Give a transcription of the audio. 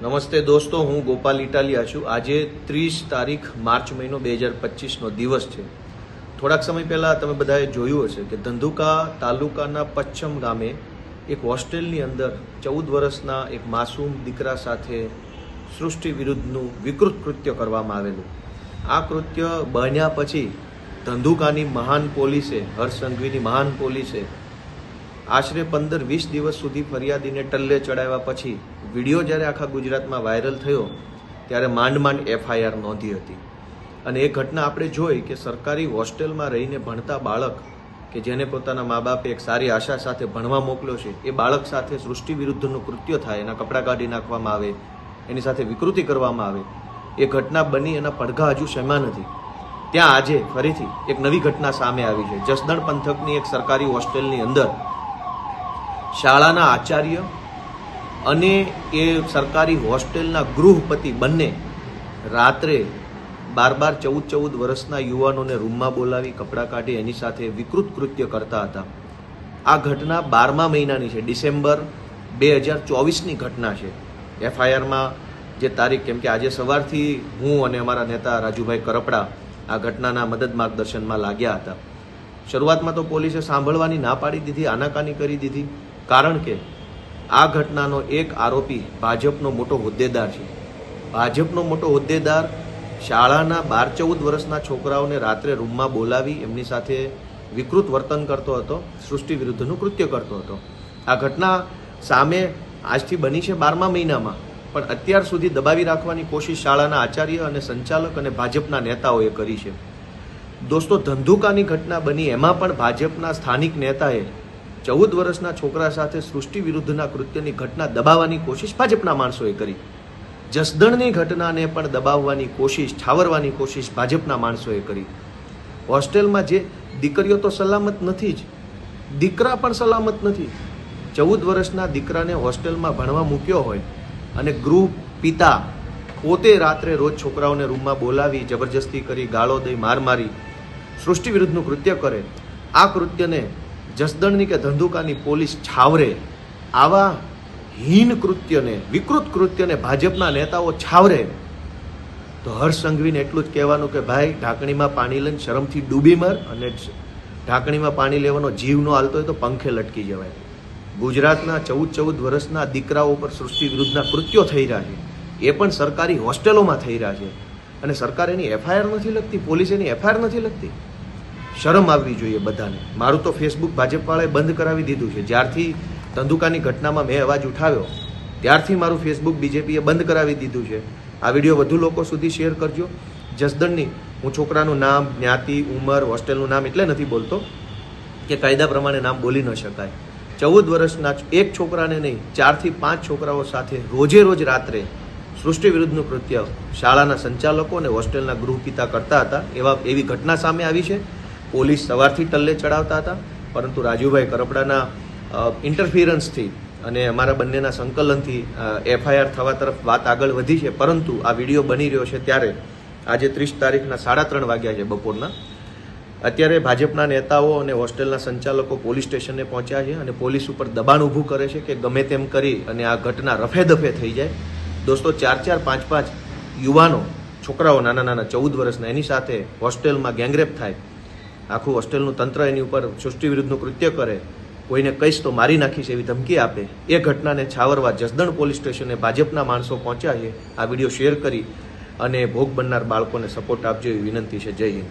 નમસ્તે દોસ્તો, હું ગોપાલ ઇટાલિયા છું. આજે ત્રીસ તારીખ માર્ચ મહિનો બે હજાર પચીસનો દિવસ છે. થોડાક સમય પહેલાં તમે બધાએ જોયું હશે કે ધંધુકા તાલુકાના પચ્છમ ગામે એક હોસ્ટેલની અંદર ચૌદ વર્ષના એક માસૂમ દીકરા સાથે સૃષ્ટિ વિરુદ્ધનું વિકૃત કૃત્ય કરવામાં આવેલું. આ કૃત્ય બન્યા પછી ધંધુકાની મહાન પોલીસે, હર્ષ સંઘવીની મહાન પોલીસે આશરે પંદર વીસ દિવસ સુધી ફરિયાદીને ટલ્લે ચડાવ્યા પછી વીડિયો જ્યારે આખા ગુજરાતમાં વાયરલ થયો, ત્યારે માંડ માંડ એફઆઈઆર નોંધી હતી. અને એ ઘટના આપણે જોઈ કે સરકારી હોસ્ટેલમાં રહીને ભણતા બાળક, કે જેને પોતાના મા બાપે એક સારી આશા સાથે ભણવા મોકલ્યો છે, એ બાળક સાથે સૃષ્ટિ વિરુદ્ધનું કૃત્ય થાય, એના કપડાં કાઢી નાખવામાં આવે, એની સાથે વિકૃતિ કરવામાં આવે, એ ઘટના બની એના પડઘા હજુ શેમાં નથી. ત્યાં આજે ફરીથી એક નવી ઘટના સામે આવી છે. જસદણ પંથકની એક સરકારી હોસ્ટેલની અંદર શાળાના આચાર્ય અને એ સરકારી હોસ્ટેલના ગૃહપતિ બંને રાત્રે બાર બાર ચૌદ ચૌદ વર્ષના યુવાનોને રૂમમાં બોલાવી, કપડાં કાઢી, એની સાથે વિકૃત કૃત્ય કરતા હતા. આ ઘટના બારમા મહિનાની છે. ડિસેમ્બર બે હજાર ચોવીસની ઘટના છે. એફઆઈઆરમાં જે તારીખ, કેમ કે આજે સવારથી હું અને અમારા નેતા રાજુભાઈ કરપડા આ ઘટનાના મદદ માર્ગદર્શનમાં લાગ્યા હતા. શરૂઆતમાં તો પોલીસે સાંભળવાની ના પાડી દીધી, આનાકાની કરી દીધી. કારણ કે આ ઘટનાનો એક આરોપી ભાજપનો મોટો હોદ્દેદાર છે. ભાજપનો મોટો હોદ્દેદાર શાળાના બાર ચૌદ વર્ષના છોકરાઓને રાત્રે રૂમમાં બોલાવી એમની સાથે વિકૃત વર્તન કરતો હતો, સૃષ્ટિ વિરુદ્ધનું કૃત્ય કરતો હતો. આ ઘટના સામે આજથી બની છે બારમા મહિનામાં, પણ અત્યાર સુધી દબાવી રાખવાની કોશિશ શાળાના આચાર્ય અને સંચાલક અને ભાજપના નેતાઓએ કરી છે. દોસ્તો, ધંધુકાની ઘટના બની એમાં પણ ભાજપના સ્થાનિક નેતાએ ચૌદ વર્ષના છોકરા સાથે સૃષ્ટિ વિરુદ્ધના કૃત્યની ઘટના દબાવવાની કોશિશ ભાજપના માણસોએ કરી. જસદણની ઘટનાને પણ દબાવવાની કોશિશ છાવરવાની કોશિશ ભાજપના માણસોએ કરી. હોસ્ટેલમાં જે દીકરીઓ તો સલામત નથી જ. દીકરા પણ સલામત નથી. ચૌદ વર્ષના દીકરાને હોસ્ટેલમાં ભણવા મૂક્યો હોય અને ગૃહ પિતા પોતે રાત્રે રોજ છોકરાઓને રૂમમાં બોલાવી, જબરજસ્તી કરી, ગાળો દઈ, માર મારી, સૃષ્ટિ વિરુદ્ધનું કૃત્ય કરે. આ કૃત્યને જસદણની કે ધંધુકાની પોલીસ છાવરે આવા હીન કૃત્યને, વિકૃત કૃત્યને ભાજપના નેતાઓ છાવરે. તો હર્ષ સંઘવીને એટલું જ કહેવાનું કે ભાઈ, ઢાંકણીમાં પાણી લઈને શરમથી ડૂબી મર અને ઢાંકણીમાં પાણી લેવાનો જીવ ન હાલતો હોય તો પંખે લટકી જવાય. ગુજરાતના ચૌદ ચૌદ વર્ષના દીકરાઓ પર સૃષ્ટિ વિરુદ્ધના કૃત્યો થઈ રહ્યા છે. એ પણ સરકારી હોસ્ટેલોમાં થઈ રહ્યા છે. અને સરકાર એની એફઆઈઆર નથી લખતી પોલીસ એની એફઆઈઆર નથી લખતી શરમ આવવી જોઈએ બધાને. મારું તો ફેસબુક ભાજપવાળાએ બંધ કરાવી દીધું છે. જ્યારથી તંદુકાની ઘટનામાં મેં અવાજ ઉઠાવ્યો, ત્યારથી મારું ફેસબુક બીજેપીએ બંધ કરાવી દીધું છે. આ વીડિયો વધુ લોકો સુધી શેર કરજો. જસદણની, હું છોકરાનું નામ, જ્ઞાતિ, ઉંમર, હોસ્ટેલનું નામ એટલે નથી બોલતો, કે કાયદા પ્રમાણે નામ બોલી ન શકાય. ચૌદ વર્ષના એક છોકરાને નહીં, ચારથી પાંચ છોકરાઓ સાથે રોજે રોજ રાત્રે સૃષ્ટિ વિરુદ્ધનું કૃત્ય શાળાના સંચાલકો અને હોસ્ટેલના ગૃહપિતા કરતા હતા. એવા, એવી ઘટના સામે આવી છે. પોલીસ સવારથી ટલ્લે ચડાવતા હતા, પરંતુ રાજુભાઈ કરપડાના ઇન્ટરફિરન્સથી અને અમારા બંનેના સંકલનથી એફઆઈઆર થવા તરફ વાત આગળ વધી છે, પરંતુ આ વીડિયો બની રહ્યો છે ત્યારે, આજે ત્રીસ તારીખના સાડા ત્રણ વાગ્યા છે બપોરના. અત્યારે ભાજપના નેતાઓ અને હોસ્ટેલના સંચાલકો પોલીસ સ્ટેશને પહોંચ્યા છે અને પોલીસ ઉપર દબાણ ઊભું કરે છે કે ગમે તેમ કરી અને આ ઘટના રફે દફે થઈ જાય. દોસ્તો, ચાર ચાર પાંચ પાંચ યુવાનો, છોકરાઓ નાના નાના ચૌદ વર્ષના, એની સાથે હોસ્ટેલમાં ગેંગરેપ થાય. આખું હોસ્ટેલનું તંત્ર એની ઉપર સૃષ્ટિ વિરુદ્ધનું કૃત્ય કરે, કોઈને કહીશ તો મારી નાખીશ એવી ધમકી આપે. એ ઘટનાને છાવરવા જસદણ પોલીસ સ્ટેશને ભાજપના માણસો પહોંચ્યા છે. આ વીડિયો શેર કરી અને ભોગ બનનાર બાળકોને સપોર્ટ આપજો એવી વિનંતી છે. જય હિન્દ.